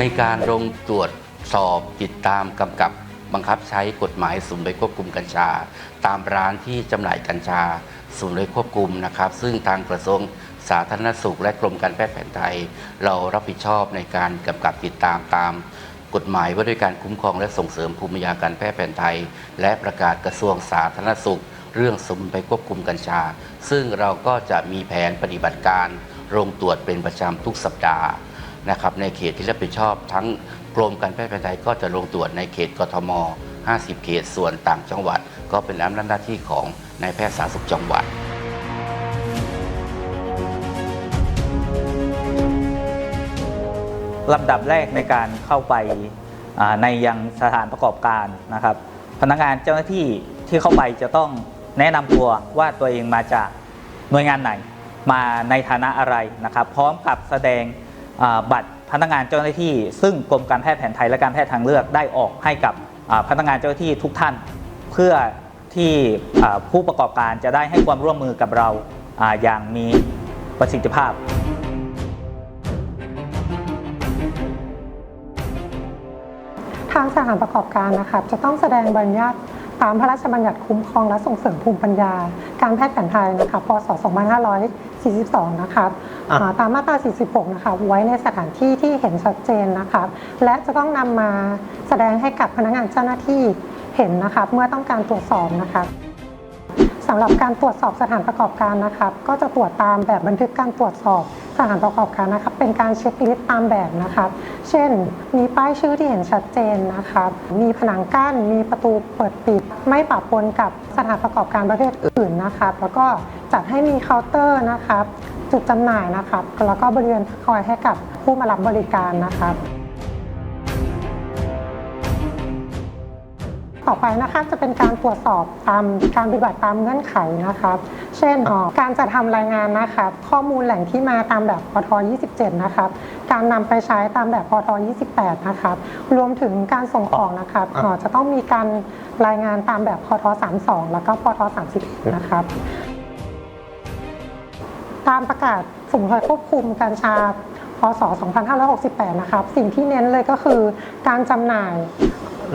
ในการลงตรวจสอบติดตามกำกับบังคับใช้กฎหมายศูนย์โดยควบคุมกัญชา ตามร้านที่จำหน่ายกัญชาศูนย์โดยควบคุมนะครับ ซึ่งทางกระทรวงสาธารณสุขและกรมการแพทย์แผนไทย เรารับผิดชอบในการกำกับติดตามตาม กฎหมายว่าด้วยการคุ้มครองและส่งเสริมภูมิปัญญาการแพทย์แผนไทย และประกาศกระทรวงสาธารณสุข เรื่องสมุนไพรควบคุมกัญชา ซึ่งเราก็จะมีแผนปฏิบัติการลงตรวจเป็นประจำทุกสัปดาห์นะครับในเขตที่รับผิดชอบทั้งกรมการแพทย์แผนไทยก็จะลงตรวจในเขตกทม 50 เขตส่วนต่างจังหวัด ก็เป็นอำนาจหน้าที่ของนายแพทย์สาธารณสุขจังหวัด ลำดับแรกในการเข้าไปในยังสถานประกอบการนะครับ พนักงานเจ้าหน้าที่ที่เข้าไปจะต้องแนะนำตัวว่าตัวเองมาจากหน่วยงานไหนมาในฐานะอะไรนะครับ พร้อมกับแสดงบัตรพนักงานเจ้าหน้าที่ ซึ่งกรมการแพทย์แผนไทยและการแพทย์ทางเลือกได้ออกให้กับพนักงานเจ้าหน้าที่ทุกท่าน เพื่อที่ผู้ประกอบการจะได้ให้ความร่วมมือกับเราอย่างมีประสิทธิภาพ ทางสถานประกอบการนะครับจะต้องแสดงใบอนุญาตตามพระราชบัญญัติคุ้มครองและส่งเสริมภูมิปัญญา การแพทย์แผนไทยนะครับพศ 2542 นะครับอะอ่าตามมาตรา 46 นะครับไว้ในสถานที่ที่เห็นชัดเจนนะครับและจะต้องนำมาแสดงให้กับพนักงานเจ้าหน้าที่เห็นนะครับเมื่อต้องการตรวจสอบนะครับสำหรับการตรวจสอบสถานประกอบการนะครับ ก็จะตรวจตามแบบบันทึกการตรวจสอบ สถานประกอบการนะครับเป็นการเช็คลิสต์ตามแบบนะครับ เช่น มีป้ายชื่อที่เห็นชัดเจนนะครับ มีผนังกั้น มีประตูเปิดปิด ไม่ปะปนกับสถานประกอบการประเภทอื่นนะครับ แล้วก็จัดให้มีเคาน์เตอร์นะครับ จุดจำหน่ายนะครับ แล้วก็บริเวณคอยให้กับผู้มารับบริการนะครับ ต่อไปนะคะจะเป็นการตรวจสอบตามการปฏิบัติตามเงื่อนไขนะครับ เช่นเอ่อการจัดทำรายงานนะครับ ข้อมูลแหล่งที่มาตามแบบพท27 นะครับ การนำไปใช้ตามแบบพท28 นะครับ รวมถึงการส่งออกนะครับเอ่อจะต้องมีการรายงานตามแบบพท32 แล้วก็พท31 นะครับตามประกาศสมุนไพรควบคุมกัญชาพศ 2568 นะครับ สิ่งที่เน้นเลยก็คือการจำหน่าย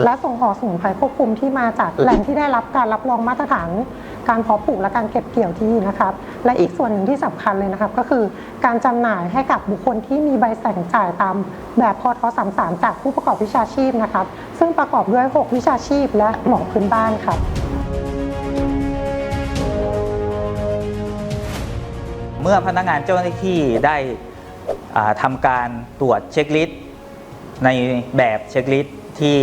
และส่งออกสมุนไพรควบคุมที่มาจากแหล่งที่ได้รับการรับรองมาตรฐาน การเพาะปลูกและการเก็บเกี่ยวที่นะครับ และอีกส่วนหนึ่งที่สำคัญเลยนะครับ ก็คือการจำหน่ายให้กับบุคคลที่มีใบสั่งจ่ายตามแบบพท33จากผู้ประกอบวิชาชีพนะครับ ซึ่งประกอบด้วย 6 วิชาชีพ และหมอพื้นบ้านครับเมื่อพนักงานเจ้าหน้าที่ได้อ่าทำการตรวจเช็คลิสต์ในแบบเช็คลิสต์ ที่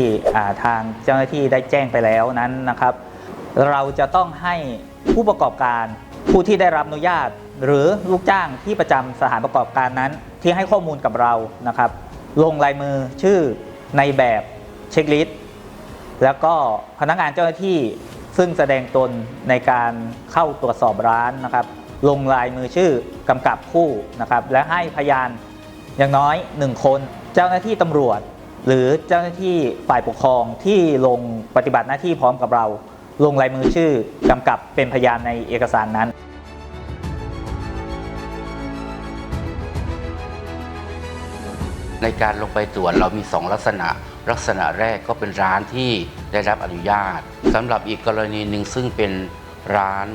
ทางเจ้าหน้าที่ได้แจ้งไปแล้วนั้นนะครับ เราจะต้องให้ผู้ประกอบการผู้ที่ได้รับอนุญาต หรือลูกจ้างที่ประจำสถานประกอบการนั้น ที่ให้ข้อมูลกับเรานะครับ ลงลายมือชื่อในแบบเช็คลิสต์แล้วก็พนักงานเจ้าหน้าที่ซึ่งแสดงตนในการเข้าตรวจสอบร้านนะครับ ลงลายมือชื่อกำกับคู่นะครับ และให้พยานอย่างน้อย 1 คน เจ้าหน้าที่ตำรวจ หรือเจ้าหน้าที่ฝ่ายปกครองที่ลงปฏิบัติหน้าที่พร้อมกับเรา ลงลายมือชื่อกำกับเป็นพยานในเอกสารนั้น ในการลงไปตรวจเรามี 2 ลักษณะ ลักษณะแรกก็เป็นร้านที่ได้รับอนุญาตสำหรับอีกกรณีหนึ่งซึ่งเป็นร้าน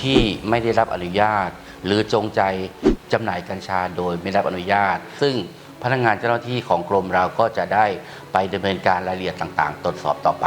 ที่ไม่ได้รับอนุญาต หรือจงใจจำหน่ายกัญชาโดยไม่รับอนุญาต ซึ่ง พนักงานเจ้าหน้าที่ของกรมเราก็จะได้ไปดำเนินการรายละเอียดต่างๆตรวจสอบต่อไป